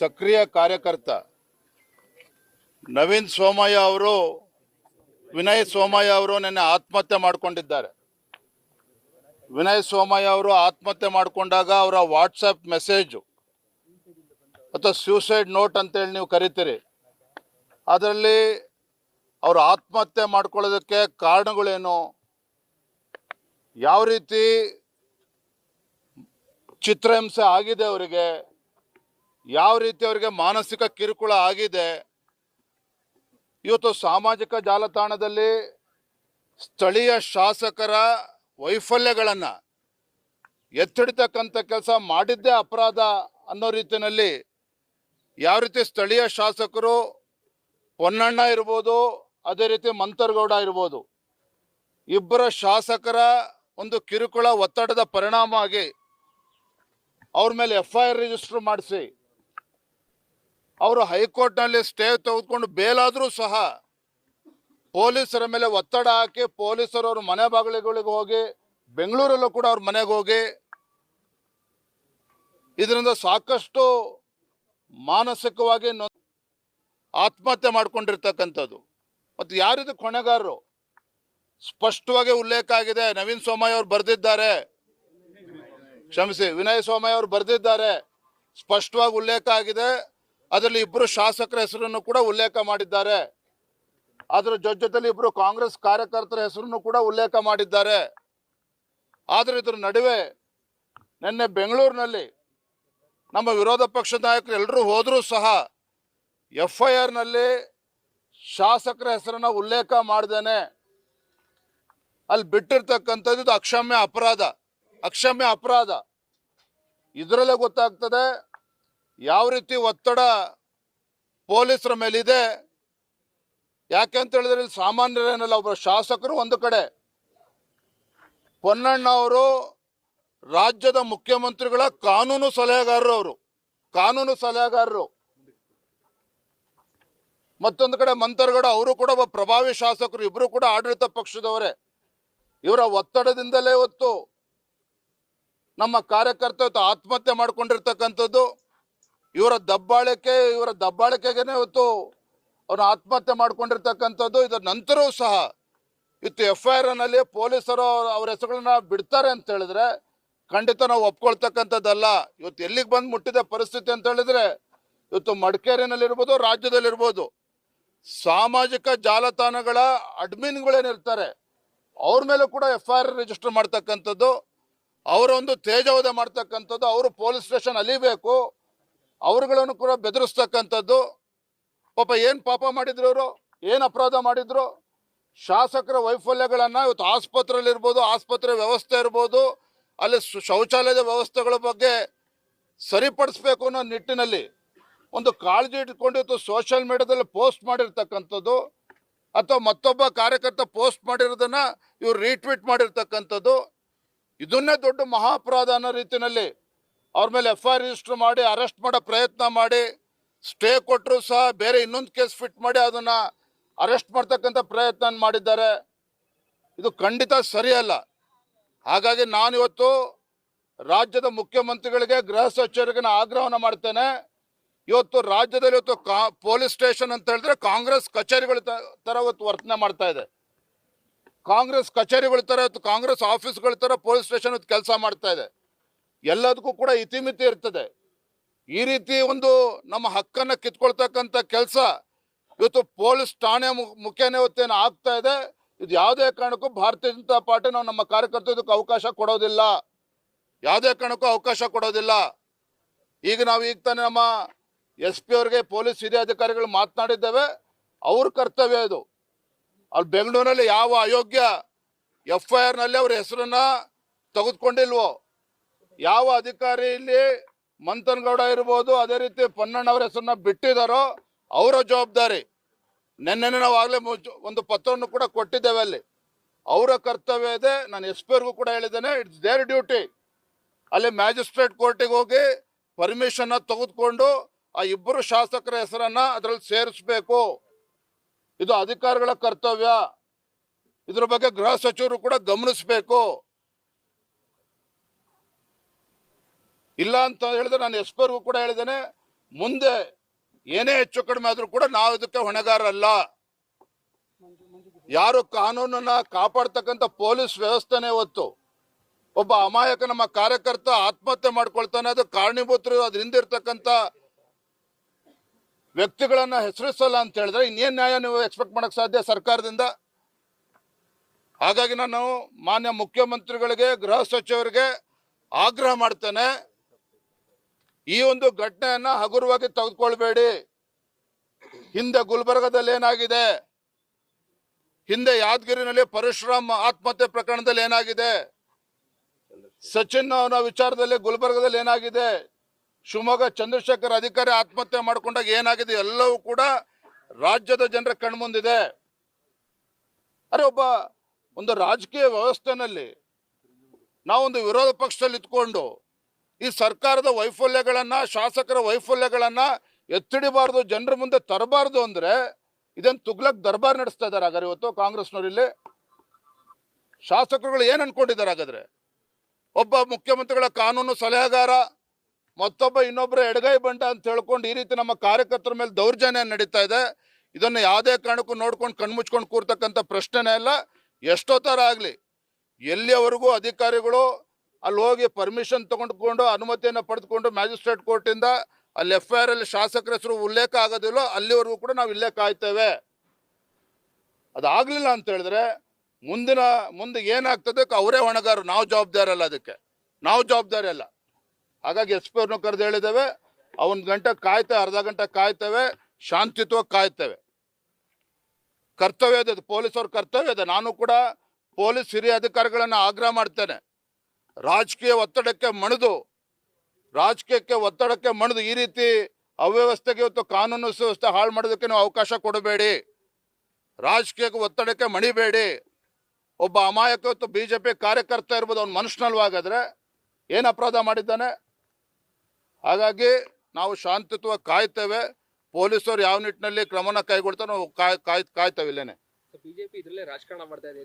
ಸಕ್ರಿಯ ಕಾರ್ಯಕರ್ತ ನವೀನ್ ಸೋಮಯ್ಯ ಅವರು, ವಿನಯ್ ಸೋಮಯ್ಯ ಅವರು ನಿನ್ನೆ ಆತ್ಮಹತ್ಯೆ ಮಾಡಿಕೊಂಡಿದ್ದಾರೆ. ವಿನಯ್ ಸೋಮಯ್ಯ ಅವರು ಆತ್ಮಹತ್ಯೆ ಮಾಡಿಕೊಂಡಾಗ ಅವರ ವಾಟ್ಸಪ್ ಮೆಸೇಜು ಅಥವಾ ಸ್ಯೂಸೈಡ್ ನೋಟ್ ಅಂತೇಳಿ ನೀವು ಕರಿತೀರಿ. ಅದರಲ್ಲಿ ಅವರು ಆತ್ಮಹತ್ಯೆ ಮಾಡ್ಕೊಳ್ಳೋದಕ್ಕೆ ಕಾರಣಗಳೇನು? ಯಾವ ರೀತಿ ಚಿತ್ರಹಿಂಸೆ ಆಗಿದೆ ಅವರಿಗೆ? ಯಾವ ರೀತಿ ಅವರಿಗೆ ಮಾನಸಿಕ ಕಿರುಕುಳ ಆಗಿದೆ? ಇವತ್ತು ಸಾಮಾಜಿಕ ಜಾಲತಾಣದಲ್ಲಿ ಸ್ಥಳೀಯ ಶಾಸಕರ ವೈಫಲ್ಯಗಳನ್ನು ಎತ್ತಿಡ್ತಕ್ಕಂಥ ಕೆಲಸ ಮಾಡಿದ್ದೇ ಅಪರಾಧ ಅನ್ನೋ ರೀತಿಯಲ್ಲಿ ಯಾವ ರೀತಿ ಸ್ಥಳೀಯ ಶಾಸಕರು ಪೊನ್ನಣ್ಣ ಇರ್ಬೋದು, ಅದೇ ರೀತಿ ಮಂತರ್ಗೌಡ ಇರ್ಬೋದು, ಇಬ್ಬರ ಶಾಸಕರ ಒಂದು ಕಿರುಕುಳ ಒತ್ತಡದ ಪರಿಣಾಮ ಆಗಿ ಅವ್ರ ಮೇಲೆ ಎಫ್ ಐ ಆರ್ ರಿಜಿಸ್ಟರ್ ಮಾಡಿಸಿ ಅವರು ಹೈಕೋರ್ಟ್ನಲ್ಲಿ ಸ್ಟೇ ತೆಗೆದುಕೊಂಡು ಬೇಲಾದರೂ ಸಹ ಪೊಲೀಸರ ಮೇಲೆ ಒತ್ತಡ ಹಾಕಿ ಪೊಲೀಸರು ಅವ್ರ ಮನೆ ಬಾಗಿಲುಗಳಿಗೆ ಹೋಗಿ, ಬೆಂಗಳೂರಲ್ಲೂ ಕೂಡ ಅವ್ರ ಮನೆಗೆ ಹೋಗಿ ಇದರಿಂದ ಸಾಕಷ್ಟು ಮಾನಸಿಕವಾಗಿ ಆತ್ಮಹತ್ಯೆ ಮಾಡ್ಕೊಂಡಿರ್ತಕ್ಕಂಥದ್ದು. ಮತ್ತು ಯಾರಿದು ಕೊನೆಗಾರರು? ಸ್ಪಷ್ಟವಾಗಿ ಉಲ್ಲೇಖ ಆಗಿದೆ, ನವೀನ್ ಸೋಮಯ್ಯ ಅವರು ಬರೆದಿದ್ದಾರೆ. ಕ್ಷಮಿಸಿ, ವಿನಯ್ ಸೋಮಯ್ಯ ಅವರು ಬರೆದಿದ್ದಾರೆ. ಸ್ಪಷ್ಟವಾಗಿ ಉಲ್ಲೇಖ ಆಗಿದೆ. ಅದರಲ್ಲಿ ಇಬ್ಬರು ಶಾಸಕರ ಹೆಸರನ್ನು ಕೂಡ ಉಲ್ಲೇಖ ಮಾಡಿದ್ದಾರೆ. ಅದರ ಜೊ ಜೊತೆಲಿ ಇಬ್ಬರು ಕಾಂಗ್ರೆಸ್ ಕಾರ್ಯಕರ್ತರ ಹೆಸರನ್ನು ಕೂಡ ಉಲ್ಲೇಖ ಮಾಡಿದ್ದಾರೆ. ಆದರೆ ಇದರ ನಡುವೆ ನಿನ್ನೆ ಬೆಂಗಳೂರಿನಲ್ಲಿ ನಮ್ಮ ವಿರೋಧ ಪಕ್ಷದ ನಾಯಕರು ಎಲ್ಲರೂ ಹೋದರೂ ಸಹ ಎಫ್ ಐ ಆರ್ನಲ್ಲಿ ಶಾಸಕರ ಹೆಸರನ್ನು ಉಲ್ಲೇಖ ಮಾಡ್ದೇನೆ. ಅಲ್ಲಿ ಬಿಟ್ಟಿರ್ತಕ್ಕಂಥದ್ದು ಇದು ಅಕ್ಷಮ್ಯ ಅಪರಾಧ. ಅಕ್ಷಮ್ಯ ಅಪರಾಧ. ಇದರಲ್ಲೇ ಗೊತ್ತಾಗ್ತದೆ ಯಾವ ರೀತಿ ಒತ್ತಡ ಪೊಲೀಸರ ಮೇಲಿದೆ? ಯಾಕೆ ಅಂತ ಹೇಳಿದ್ರೆ ಇಲ್ಲಿ ಸಾಮಾನ್ಯರೇನಲ್ಲ ಒಬ್ಬ ಶಾಸಕರು ಒಂದು ಕಡೆ. ಪೊನ್ನಣ್ಣ ಅವರು ರಾಜ್ಯದ ಮುಖ್ಯಮಂತ್ರಿಗಳ ಕಾನೂನು ಸಲಹೆಗಾರರು ಅವರು. ಕಾನೂನು ಸಲಹೆಗಾರರು. ಮತ್ತೊಂದು ಕಡೆ ಮಂತರ್ಗಡ ಅವರು ಕೂಡ ಒಬ್ಬ ಪ್ರಭಾವಿ ಶಾಸಕರು, ಇಬ್ರು ಕೂಡ ಆಡಳಿತ ಪಕ್ಷದವರೇ. ಇವರ ಒತ್ತಡದಿಂದಲೇ ಇವತ್ತು ನಮ್ಮ ಕಾರ್ಯಕರ್ತ ಆತ್ಮಹತ್ಯೆ ಮಾಡ್ಕೊಂಡಿರ್ತಕ್ಕಂಥದ್ದು. ಇವರ ದಬ್ಬಾಳಿಕೆ, ಇವರ ದಬ್ಬಾಳಿಕೆಗೇನೆ ಇವತ್ತು ಅವನು ಆತ್ಮಹತ್ಯೆ ಮಾಡ್ಕೊಂಡಿರ್ತಕ್ಕಂಥದ್ದು, ಇದರ ನಂತರವೂ ಸಹ ಇವತ್ತು ಎಫ್ ಐ ಆರ್ನಲ್ಲಿ ಪೊಲೀಸರು ಅವ್ರ ಹೆಸರುಗಳನ್ನ ಬಿಡ್ತಾರೆ ಅಂತ ಹೇಳಿದ್ರೆ ಖಂಡಿತ ನಾವು ಒಪ್ಕೊಳ್ತಕ್ಕಂಥದ್ದಲ್ಲ. ಇವತ್ತು ಎಲ್ಲಿಗೆ ಬಂದು ಮುಟ್ಟಿದೆ ಪರಿಸ್ಥಿತಿ ಅಂತ ಹೇಳಿದ್ರೆ ಇವತ್ತು ಮಡಿಕೇರಿನಲ್ಲಿರ್ಬೋದು, ರಾಜ್ಯದಲ್ಲಿರ್ಬೋದು. ಸಾಮಾಜಿಕ ಜಾಲತಾಣಗಳ ಅಡ್ಮಿನ್ಗಳೇನಿರ್ತಾರೆ ಅವ್ರ ಮೇಲೂ ಕೂಡ ಎಫ್ ಐ ಆರ್ ರಿಜಿಸ್ಟರ್ ಮಾಡ್ತಕ್ಕಂಥದ್ದು. ಅವರೊಂದು ಮಾಡ್ತಕ್ಕಂಥದ್ದು. ಅವರು ಪೊಲೀಸ್ ಸ್ಟೇಷನ್ ಅಲಿಬೇಕು. ಅವ್ರುಗಳನ್ನು ಕೂಡ ಬೆದರಿಸ್ತಕ್ಕಂಥದ್ದು. ಪಾಪ ಏನು ಪಾಪ ಮಾಡಿದ್ರು ಅವರು? ಏನು ಅಪರಾಧ ಮಾಡಿದ್ರು? ಶಾಸಕರ ವೈಫಲ್ಯಗಳನ್ನು ಇವತ್ತು ಆಸ್ಪತ್ರೆಯಲ್ಲಿ ಇರ್ಬೋದು, ಆಸ್ಪತ್ರೆ ವ್ಯವಸ್ಥೆ ಇರ್ಬೋದು, ಅಲ್ಲಿ ಶೌಚಾಲಯದ ವ್ಯವಸ್ಥೆಗಳ ಬಗ್ಗೆ ಸರಿಪಡಿಸ್ಬೇಕು ಅನ್ನೋ ನಿಟ್ಟಿನಲ್ಲಿ ಒಂದು ಕಾಳಜಿ ಇಟ್ಕೊಂಡು ಇವತ್ತು ಸೋಷಿಯಲ್ ಮೀಡಿಯಾದಲ್ಲಿ ಪೋಸ್ಟ್ ಮಾಡಿರ್ತಕ್ಕಂಥದ್ದು ಅಥವಾ ಮತ್ತೊಬ್ಬ ಕಾರ್ಯಕರ್ತ ಪೋಸ್ಟ್ ಮಾಡಿರೋದನ್ನ ಇವ್ರು ರೀಟ್ವೀಟ್ ಮಾಡಿರ್ತಕ್ಕಂಥದ್ದು. ಇದನ್ನೇ ದೊಡ್ಡ ಮಹಾಪರಾಧ ಅನ್ನೋ ರೀತಿಯಲ್ಲಿ ಅವ್ರ ಮೇಲೆ ಎಫ್ ಐ ಆರ್ ರಿಜಿಸ್ಟರ್ ಮಾಡಿ ಅರೆಸ್ಟ್ ಮಾಡೋ ಪ್ರಯತ್ನ ಮಾಡಿ ಸ್ಟೇ ಕೊಟ್ಟರು ಸಹ ಬೇರೆ ಇನ್ನೊಂದು ಕೇಸ್ ಫಿಟ್ ಮಾಡಿ ಅದನ್ನ ಅರೆಸ್ಟ್ ಮಾಡ್ತಕ್ಕಂಥ ಪ್ರಯತ್ನ ಮಾಡಿದ್ದಾರೆ. ಇದು ಖಂಡಿತ ಸರಿಯಲ್ಲ. ಹಾಗಾಗಿ ನಾನಿವತ್ತು ರಾಜ್ಯದ ಮುಖ್ಯಮಂತ್ರಿಗಳಿಗೆ, ಗೃಹ ಸಚಿವರಿಗೆ ನಾನು ಆಗ್ರಹವನ್ನು ಮಾಡ್ತೇನೆ. ಇವತ್ತು ರಾಜ್ಯದಲ್ಲಿ ಇವತ್ತು ಕಾ, ಪೊಲೀಸ್ ಸ್ಟೇಷನ್ ಅಂತ ಹೇಳಿದ್ರೆ ಕಾಂಗ್ರೆಸ್ ಕಚೇರಿಗಳ ತರ ಇವತ್ತು ವರ್ತನೆ ಮಾಡ್ತಾ ಇದೆ. ಕಾಂಗ್ರೆಸ್ ಕಚೇರಿಗಳ ತರ ಇವತ್ತು ಕಾಂಗ್ರೆಸ್ ಆಫೀಸ್ಗಳ ತರ ಪೊಲೀಸ್ ಸ್ಟೇಷನ್ ಕೆಲಸ ಮಾಡ್ತಾ ಇದೆ. ಎಲ್ಲದಕ್ಕೂ ಕೂಡ ಇತಿಮಿತಿ ಇರ್ತದೆ. ಈ ರೀತಿ ಒಂದು ನಮ್ಮ ಹಕ್ಕನ್ನು ಕಿತ್ಕೊಳ್ತಕ್ಕಂಥ ಕೆಲಸ ಇವತ್ತು ಪೊಲೀಸ್ ಠಾಣೆ ಮುಖೇನ ಇವತ್ತೇನು ಆಗ್ತಾ ಇದೆ. ಇದು ಯಾವುದೇ ಕಾರಣಕ್ಕೂ ಭಾರತೀಯ ಜನತಾ ಪಾರ್ಟಿ ನಾವು ನಮ್ಮ ಕಾರ್ಯಕರ್ತರು ಇದಕ್ಕೆ ಅವಕಾಶ ಕೊಡೋದಿಲ್ಲ. ಯಾವುದೇ ಕಾರಣಕ್ಕೂ ಅವಕಾಶ ಕೊಡೋದಿಲ್ಲ. ಈಗ ನಾವು ಈಗ ತಾನೇ ನಮ್ಮ ಎಸ್ ಪಿ ಅವ್ರಿಗೆ ಪೊಲೀಸ್ ಹಿರಿಯ ಅಧಿಕಾರಿಗಳು ಮಾತನಾಡಿದ್ದೇವೆ. ಅವ್ರ ಕರ್ತವ್ಯ ಇದು. ಅಲ್ಲಿ ಬೆಂಗಳೂರಿನಲ್ಲಿ ಯಾವ ಅಯೋಗ್ಯ ಎಫ್ ಐ ಆರ್ನಲ್ಲಿ ಅವ್ರ ಹೆಸರನ್ನ ತೆಗೆದುಕೊಂಡಿಲ್ವೋ? ಯಾವ ಅಧಿಕಾರಿ ಇಲ್ಲಿ ಮಂಥನ್ಗೌಡ ಇರ್ಬೋದು, ಅದೇ ರೀತಿ ಪೊನ್ನಣ್ಣ ಅವ್ರ ಹೆಸರನ್ನ ಬಿಟ್ಟಿದಾರೋ ಅವರ ಜವಾಬ್ದಾರಿ. ನಿನ್ನೆ ನಾವು ಆಗಲೇ ಒಂದು ಪತ್ರವನ್ನು ಕೂಡ ಕೊಟ್ಟಿದ್ದೇವೆ ಅಲ್ಲಿ. ಅವರ ಕರ್ತವ್ಯ ಇದೆ, ನಾನು ಎಸ್ ಕೂಡ ಹೇಳಿದ್ದೇನೆ ಇಟ್ಸ್ ದೇರ್ ಡ್ಯೂಟಿ ಅಲ್ಲಿ ಮ್ಯಾಜಿಸ್ಟ್ರೇಟ್ ಕೋರ್ಟಿಗೆ ಹೋಗಿ ಪರ್ಮಿಷನ್ ತೆಗೆದುಕೊಂಡು ಆ ಇಬ್ಬರು ಶಾಸಕರ ಹೆಸರನ್ನ ಅದರಲ್ಲಿ ಸೇರಿಸ್ಬೇಕು. ಇದು ಅಧಿಕಾರಿಗಳ ಕರ್ತವ್ಯ. ಇದ್ರ ಬಗ್ಗೆ ಗೃಹ ಸಚಿವರು ಕೂಡ ಗಮನಿಸಬೇಕು. ಇಲ್ಲ ಅಂತ ಹೇಳಿದ್ರೆ ನಾನು ಎಸ್ಪರ್ಗೂ ಕೂಡ ಹೇಳಿದ್ದೇನೆ. ಮುಂದೆ ಏನೇ ಹೆಚ್ಚು ಕಡಿಮೆ ಆದರೂ ಕೂಡ ನಾವು ಇದಕ್ಕೆ ಹೊಣೆಗಾರರಲ್ಲ. ಯಾರು ಕಾನೂನನ್ನ ಕಾಪಾಡ್ತಕ್ಕಂಥ ಪೊಲೀಸ್ ವ್ಯವಸ್ಥೆನೇ ಹೊತ್ತು. ಒಬ್ಬ ಅಮಾಯಕ ನಮ್ಮ ಕಾರ್ಯಕರ್ತ ಆತ್ಮಹತ್ಯೆ ಮಾಡ್ಕೊಳ್ತಾನೆ, ಅದು ಕಾರಣೀಭೂತರು ಅದರಿಂದ ಇರ್ತಕ್ಕಂಥ ವ್ಯಕ್ತಿಗಳನ್ನ ಹೆಸರಿಸಲ್ಲ ಅಂತ ಹೇಳಿದ್ರೆ ಇನ್ನೇನು ನ್ಯಾಯ ನೀವು ಎಕ್ಸ್ಪೆಕ್ಟ್ ಮಾಡಕ್ ಸಾಧ್ಯ ಸರ್ಕಾರದಿಂದ? ಹಾಗಾಗಿ ನಾನು ಮಾನ್ಯ ಮುಖ್ಯಮಂತ್ರಿಗಳಿಗೆ, ಗೃಹ ಸಚಿವರಿಗೆ ಆಗ್ರಹ ಮಾಡ್ತೇನೆ. ಈ ಒಂದು ಘಟನೆಯನ್ನ ಹಗುರವಾಗಿ ತೆಗೆದುಕೊಳ್ಬೇಡಿ. ಹಿಂದೆ ಗುಲ್ಬರ್ಗದಲ್ಲಿ ಏನಾಗಿದೆ? ಹಿಂದೆ ಯಾದಗಿರಿನಲ್ಲಿ ಪರಶುರಾಮ್ ಆತ್ಮಹತ್ಯೆ ಪ್ರಕರಣದಲ್ಲಿ ಏನಾಗಿದೆ? ಸಚಿನ್ ಅವರ ವಿಚಾರದಲ್ಲಿ ಗುಲ್ಬರ್ಗದಲ್ಲಿ ಏನಾಗಿದೆ? ಶಿವಮೊಗ್ಗ ಚಂದ್ರಶೇಖರ್ ಅಧಿಕಾರಿ ಆತ್ಮಹತ್ಯೆ ಮಾಡ್ಕೊಂಡಾಗ ಏನಾಗಿದೆ? ಎಲ್ಲವೂ ಕೂಡ ರಾಜ್ಯದ ಜನರ ಕಣ್ಮುಂದಿದೆ. ಅರೆ ಒಬ್ಬ ಒಂದು ರಾಜಕೀಯ ವ್ಯವಸ್ಥೆನಲ್ಲಿ ನಾವೊಂದು ವಿರೋಧ ಪಕ್ಷದಲ್ಲಿ ಇದ್ಕೊಂಡು ಈ ಸರ್ಕಾರದ ವೈಫಲ್ಯಗಳನ್ನು, ಶಾಸಕರ ವೈಫಲ್ಯಗಳನ್ನು ಎತ್ತಿಡಿಬಾರ್ದು, ಜನರ ಮುಂದೆ ತರಬಾರ್ದು ಅಂದ್ರೆ ಇದನ್ನು ತುಗ್ಲಕ್ ದರ್ಬಾರ್ ನಡೆಸ್ತಾ ಇದಾರೆ ಹಾಗಾದ್ರೆ ಇವತ್ತು ಕಾಂಗ್ರೆಸ್ನವ್ರು ಇಲ್ಲಿ. ಶಾಸಕರುಗಳು ಏನು ಅನ್ಕೊಂಡಿದ್ದಾರೆ ಹಾಗಾದ್ರೆ? ಒಬ್ಬ ಮುಖ್ಯಮಂತ್ರಿಗಳ ಕಾನೂನು ಸಲಹೆಗಾರ, ಮತ್ತೊಬ್ಬ ಇನ್ನೊಬ್ಬರ ಎಡಗೈ ಬಂಟ ಅಂತ ಹೇಳ್ಕೊಂಡು ಈ ರೀತಿ ನಮ್ಮ ಕಾರ್ಯಕರ್ತರ ಮೇಲೆ ದೌರ್ಜನ್ಯ ನಡೀತಾ ಇದೆ. ಇದನ್ನು ಯಾವುದೇ ಕಾರಣಕ್ಕೂ ನೋಡ್ಕೊಂಡು ಕಣ್ಮುಚ್ಕೊಂಡು ಕೂರ್ತಕ್ಕಂಥ ಪ್ರಶ್ನೆನೇ ಇಲ್ಲ. ಎಷ್ಟೋ ಥರ ಆಗಲಿ, ಎಲ್ಲಿಯವರೆಗೂ ಅಧಿಕಾರಿಗಳು ಅಲ್ಲಿ ಹೋಗಿ ಪರ್ಮಿಷನ್ ತಗೊಂಡ್ಕೊಂಡು ಅನುಮತಿಯನ್ನು ಪಡೆದುಕೊಂಡು ಮ್ಯಾಜಿಸ್ಟ್ರೇಟ್ ಕೋರ್ಟಿಂದ ಅಲ್ಲಿ ಎಫ್ ಐ ಆರ್ ಅಲ್ಲಿ ಶಾಸಕರ ಹೆಸರು ಉಲ್ಲೇಖ ಆಗೋದಿಲ್ಲೋ, ಅಲ್ಲಿವರೆಗೂ ಕೂಡ ನಾವು ಇಲ್ಲೇ ಕಾಯ್ತೇವೆ. ಅದಾಗಲಿಲ್ಲ ಅಂತ ಹೇಳಿದ್ರೆ ಮುಂದಿನ, ಮುಂದೆ ಏನಾಗ್ತದೆ ಅವರೇ ಹೊಣೆಗಾರರು, ನಾವು ಜವಾಬ್ದಾರಿ ಅಲ್ಲ ಅದಕ್ಕೆ. ನಾವು ಜವಾಬ್ದಾರಿ ಅಲ್ಲ. ಹಾಗಾಗಿ ಎಸ್ ಪಿ ಅವ್ರನ್ನ ಕರೆದು ಹೇಳಿದ್ದೇವೆ, ಅವನ್ ಗಂಟೆ ಕಾಯ್ತೇವೆ, ಅರ್ಧ ಗಂಟೆ ಕಾಯ್ತೇವೆ, ಶಾಂತಿಯುತವಾಗಿ ಕಾಯ್ತೇವೆ. ಕರ್ತವ್ಯ ಇದೆ ಅವ್ರ ಕರ್ತವ್ಯ ಇದೆ. ನಾನು ಕೂಡ ಪೊಲೀಸ್ ಹಿರಿಯ ಅಧಿಕಾರಿಗಳನ್ನ ಆಗ್ರಹ ಮಾಡ್ತೇನೆ. ರಾಜಕೀಯ ಒತ್ತಡಕ್ಕೆ ಮಣಿದು. ರಾಜಕೀಯಕ್ಕೆ ಒತ್ತಡಕ್ಕೆ ಮಣಿದು. ಈ ರೀತಿ ಅವ್ಯವಸ್ಥೆಗೆ ಇವತ್ತು ಕಾನೂನು ಸುವ್ಯವಸ್ಥೆ ಹಾಳು ಮಾಡೋದಕ್ಕೆ ನೀವು ಅವಕಾಶ ಕೊಡಬೇಡಿ. ರಾಜಕೀಯಕ್ಕೆ ಒತ್ತಡಕ್ಕೆ ಮಣಿಬೇಡಿ. ಒಬ್ಬ ಅಮಾಯಕ ಇವತ್ತು ಪಿ ಕಾರ್ಯಕರ್ತ ಇರ್ಬೋದು, ಅವ್ನ ಮನುಷ್ಯನಲ್ವಾಗಾದ್ರೆ ಏನು ಅಪರಾಧ ಮಾಡಿದ್ದಾನೆ? ಹಾಗಾಗಿ ನಾವು ಶಾಂತಿತ್ವ ಕಾಯ್ತೇವೆ. ಪೊಲೀಸರು ಯಾವ ನಿಟ್ಟಿನಲ್ಲಿ ಕ್ರಮನ ಕೈಗೊಳ್ತಾರೆ ನಾವು ಕಾಯ್ ಕಾಯ್, ಕಾಯ್ತೇವೆ ಇಲ್ಲೇನೆ. ಬಿಜೆಪಿ ಇದರಲ್ಲೇ ರಾಜಕಾರಣ ಮಾಡ್ತಾ ಇದೆ.